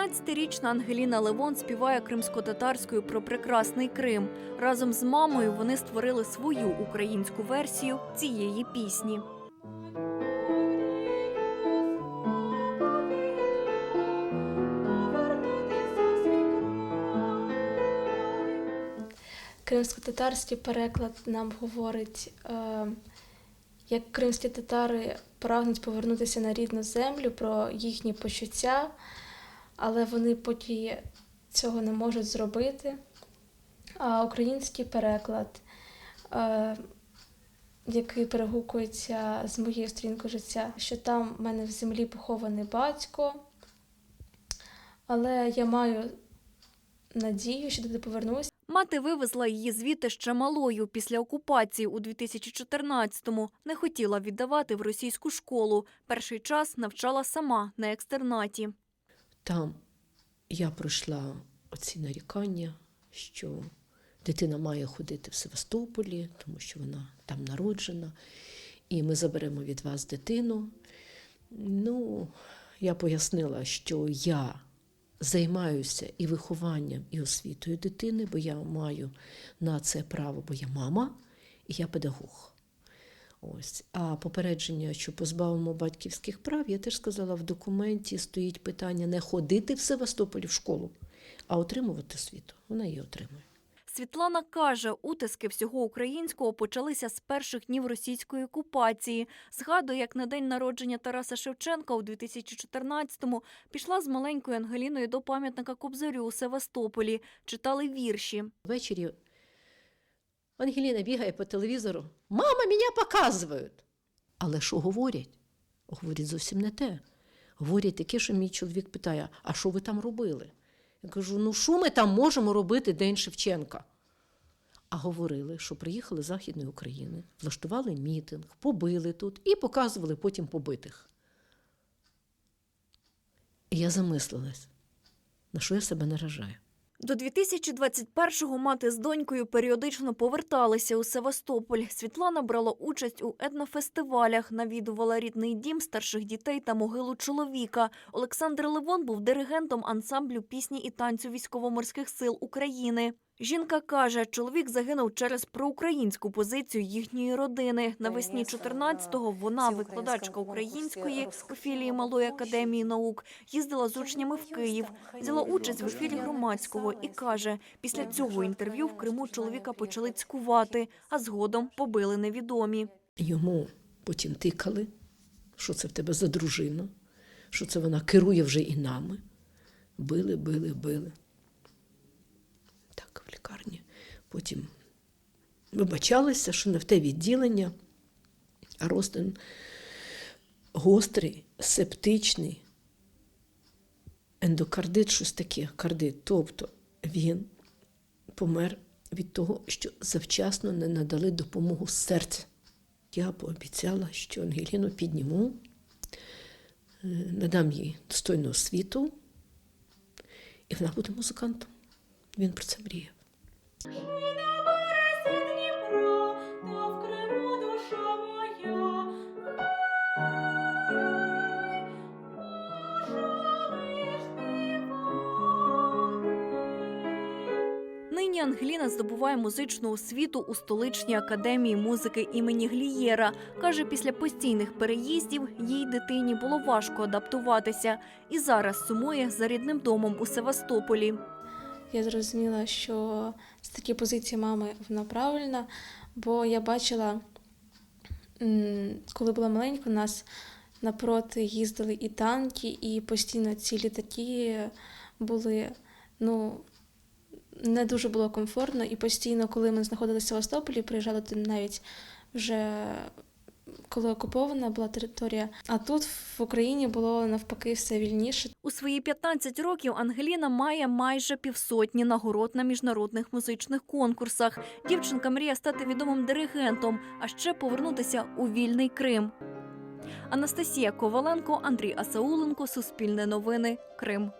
15-річна Ангеліна Левон співає кримсько-татарською про прекрасний Крим. Разом з мамою вони створили свою українську версію цієї пісні. Кримсько-татарський переклад нам говорить, е, як кримські татари прагнуть повернутися на рідну землю, про їхні почуття, але вони поки цього не можуть зробити. А український переклад, е, який перегукується з моєю сторінкою життя, що там в мене в землі похований батько, але я маю надію, що туди повернусь. Мати вивезла її звідти ще малою після окупації у 2014-му. Не хотіла віддавати в російську школу. Перший час навчала сама на екстернаті. Там я пройшла оці нарікання, що дитина має ходити в Севастополі, тому що вона там народжена, і ми заберемо від вас дитину. Ну, я пояснила, що я займаюся і вихованням, і освітою дитини, бо я маю на це право, бо я мама і я педагог. Ось. А попередження, що позбавимо батьківських прав, я теж сказала, в документі стоїть питання не ходити в Севастополі в школу, а отримувати освіту. Вона її отримує. Світлана каже, утиски всього українського почалися з перших днів російської окупації. Згадує, як на день народження Тараса Шевченка у 2014-му пішла з маленькою Ангеліною до пам'ятника Кобзарю у Севастополі. Читали вірші. Ввечері Ангеліна бігає по телевізору. Мама, мене показують. Але що говорять? Говорять зовсім не те. Говорять таке, що мій чоловік питає: а що ви там робили? Я кажу: ну що ми там можемо робити День Шевченка? А говорили, що приїхали з Західної України, влаштували мітинг, побили тут і показували потім побитих. І я замислилась, на що я себе наражаю. До 2021-го мати з донькою періодично поверталися у Севастополь. Світлана брала участь у етнофестивалях, навідувала рідний дім старших дітей та могилу чоловіка. Олександр Левон був диригентом ансамблю пісні і танцю військово-морських сил України. Жінка каже, чоловік загинув через проукраїнську позицію їхньої родини. Навесні 14-го вона, викладачка української у філії Малої академії наук, їздила з учнями в Київ, взяла участь в ефірі громадського і каже, після цього інтерв'ю в Криму чоловіка почали цькувати, а згодом побили невідомі. Йому потім тикали, що це в тебе за дружина, що це вона керує вже і нами. Били, били, били. Потім вибачалися, що не в те відділення, а розтин гострий, септичний, ендокардит, щось таке, кардит. Тобто він помер від того, що завчасно не надали допомогу з серця. Я пообіцяла, що Ангеліну підніму, е, надам їй достойну освіту, і вона буде музикантом. Він про це мріяв. Нині Ангеліна здобуває музичну освіту у столичній академії музики імені Глієра. Каже, після постійних переїздів їй дитині було важко адаптуватися і зараз сумує за рідним домом у Севастополі. Я зрозуміла, що з такі позиції мами вона правильна, бо я бачила, коли була маленька, у нас напроти їздили і танки, і постійно ці літаки були, ну, не дуже було комфортно. І постійно, коли ми знаходилися в Севастополі, приїжджали туди навіть вже коли окупована була територія. А тут в Україні було навпаки все вільніше. У свої 15 років Ангеліна має майже півсотні нагород на міжнародних музичних конкурсах. Дівчинка мріє стати відомим диригентом, а ще повернутися у вільний Крим. Анастасія Коваленко, Андрій Асауленко, Суспільне новини, Крим.